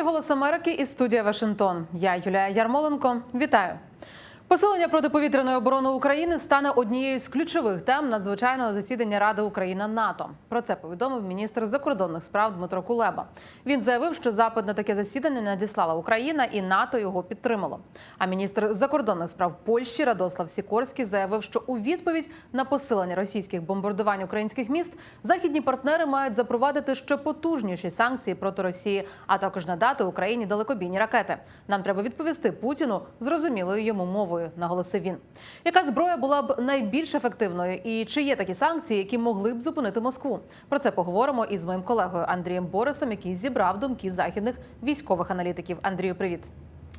ефірі Голос Америки і студія Вашингтон. Я Юлія Ярмоленко. Вітаю. Посилення протиповітряної оборони України стане однією з ключових тем надзвичайного засідання Ради Україна НАТО. Про це повідомив міністр закордонних справ Дмитро Кулеба. Він заявив, що запит на таке засідання надіслала Україна, і НАТО його підтримало. А міністр закордонних справ Польщі Радослав Сікорський заявив, що у відповідь на посилення російських бомбардувань українських міст західні партнери мають запровадити ще потужніші санкції проти Росії, а також надати Україні далекобійні ракети. Нам треба відповісти Путіну зрозумілою йому мовою, наголосив він. Яка зброя була б найбільш ефективною, і чи є такі санкції, які могли б зупинити Москву? Про це поговоримо із моїм колегою Андрієм Борисом, який зібрав думки західних військових аналітиків. Андрію, привіт.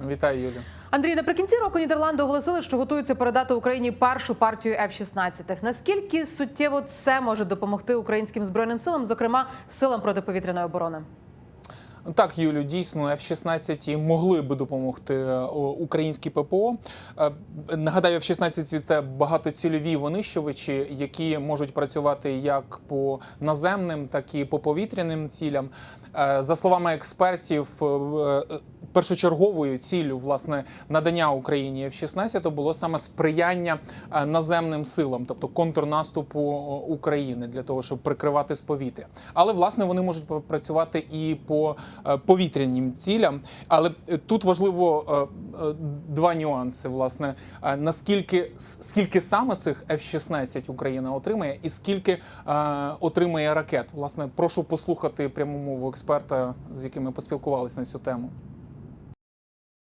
Вітаю, Юлю. Андрій, наприкінці року Нідерланди оголосили, що готуються передати Україні першу партію F-16. Наскільки суттєво це може допомогти українським збройним силам, зокрема силам протиповітряної оборони? Так, Юлю, дійсно, F-16 могли би допомогти е, українській ППО. Е, Нагадаю, F-16 – це багатоцільові винищувачі, які можуть працювати як по наземним, так і по повітряним цілям. Е, За словами експертів, першочерговою ціллю власне надання Україні F-16 було саме сприяння е, наземним силам, тобто контрнаступу України для того, щоб прикривати з повітря. Але власне вони можуть працювати і по е, повітряним цілям. Але е, тут важливо е, е, два нюанси: власне, Е, наскільки скільки саме цих F-16 Україна отримає, і скільки е, отримає ракет. Власне, прошу послухати пряму мову експерта, з яким ми поспілкувалися на цю тему.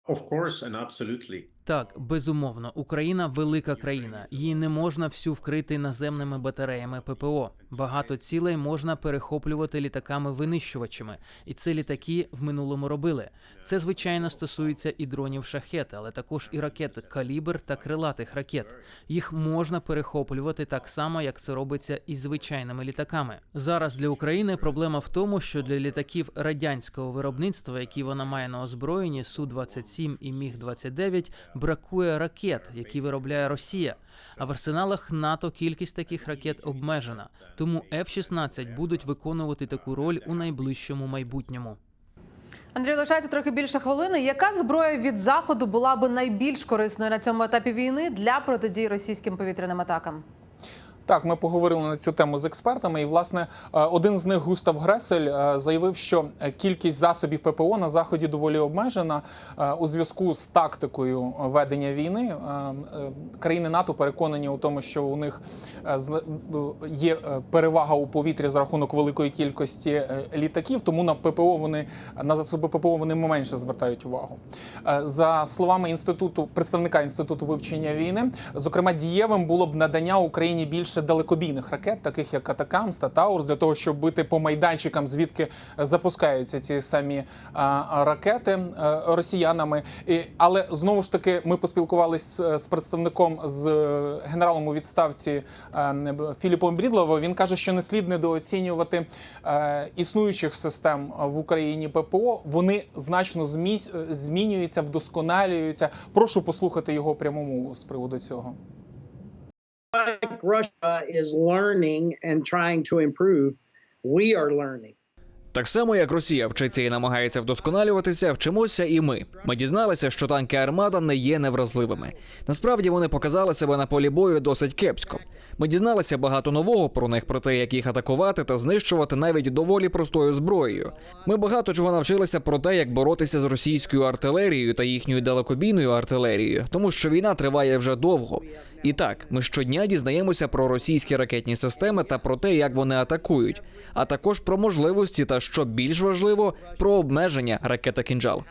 Of course and absolutely. Так, безумовно, Україна велика країна. Її не можна всю вкрити наземними батареями ППО. Багато цілей можна перехоплювати літаками-винищувачами, і це літаки в минулому робили. Це звичайно стосується і дронів шахет, але також і ракет калібр та крилатих ракет. Їх можна перехоплювати так само, як це робиться із звичайними літаками. Зараз для України проблема в тому, що для літаків радянського виробництва, які вона має на озброєнні, су 27 і міг 29 бракує ракет, які виробляє Росія. А в арсеналах НАТО кількість таких ракет обмежена. Тому F-16 будуть виконувати таку роль у найближчому майбутньому. Андрій, лишається трохи більше хвилини. Яка зброя від заходу була би найбільш корисною на цьому етапі війни для протидії російським повітряним атакам? Так, ми поговорили на цю тему з експертами, і власне е, один з них Густав Гресель е, заявив, що кількість засобів ППО на заході доволі обмежена Е, у зв'язку з тактикою ведення війни. е, е, Країни НАТО переконані у тому, що у них е, е, є е, перевага у повітрі за рахунок великої кількості е, літаків, тому на ППО вони на засоби ППО вони менше звертають увагу. Е, За словами інституту представника інституту вивчення війни, зокрема дієвим було б надання Україні більше далекобійних ракет, таких як Атакамс та для того, щоб бити по майданчикам, звідки запускаються ці самі а, ракети е, росіянами. Але знову ж таки, ми поспілкувалися з представником з е, генералом у відставці е, Філіпом Брідлово. Він каже, що не слід недооцінювати е, існуючих систем в Україні ППО. Вони значно е, змінюються, вдосконалюються. Прошу послухати його пряму мову з приводу цього. Russia is learning and trying to improve, we are learning. Так само, як Росія вчиться і намагається вдосконалюватися, вчимося і ми. Ми дізналися, що танки Армада не є невразливими. Насправді вони показали себе на полі бою досить кепсько. Ми дізналися багато нового про них, про те, як їх атакувати та знищувати навіть доволі простою зброєю. Ми багато чого навчилися про те, як боротися з російською артилерією та їхньою далекобійною артилерією, тому що війна триває вже довго. І так, ми щодня дізнаємося про російські ракетні системи та про те, як вони атакують, а також про можливості та що більш важливо, про обмеження ракета кінжал.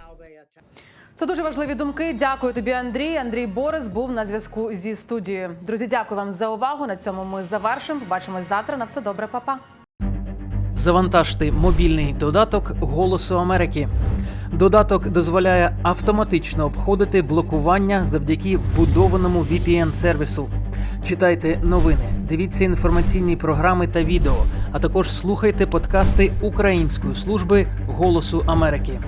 Це дуже важливі думки. Дякую тобі, Андрій. Андрій Борис був на зв'язку зі студією. Друзі, дякую вам за увагу. На цьому ми завершимо. Побачимось завтра. На все добре, Па-па. Завантажте мобільний додаток Голосу Америки. Додаток дозволяє автоматично обходити блокування завдяки вбудованому VPN-сервісу. Читайте новини, дивіться інформаційні програми та відео, а також слухайте подкасти Української служби Голосу Америки.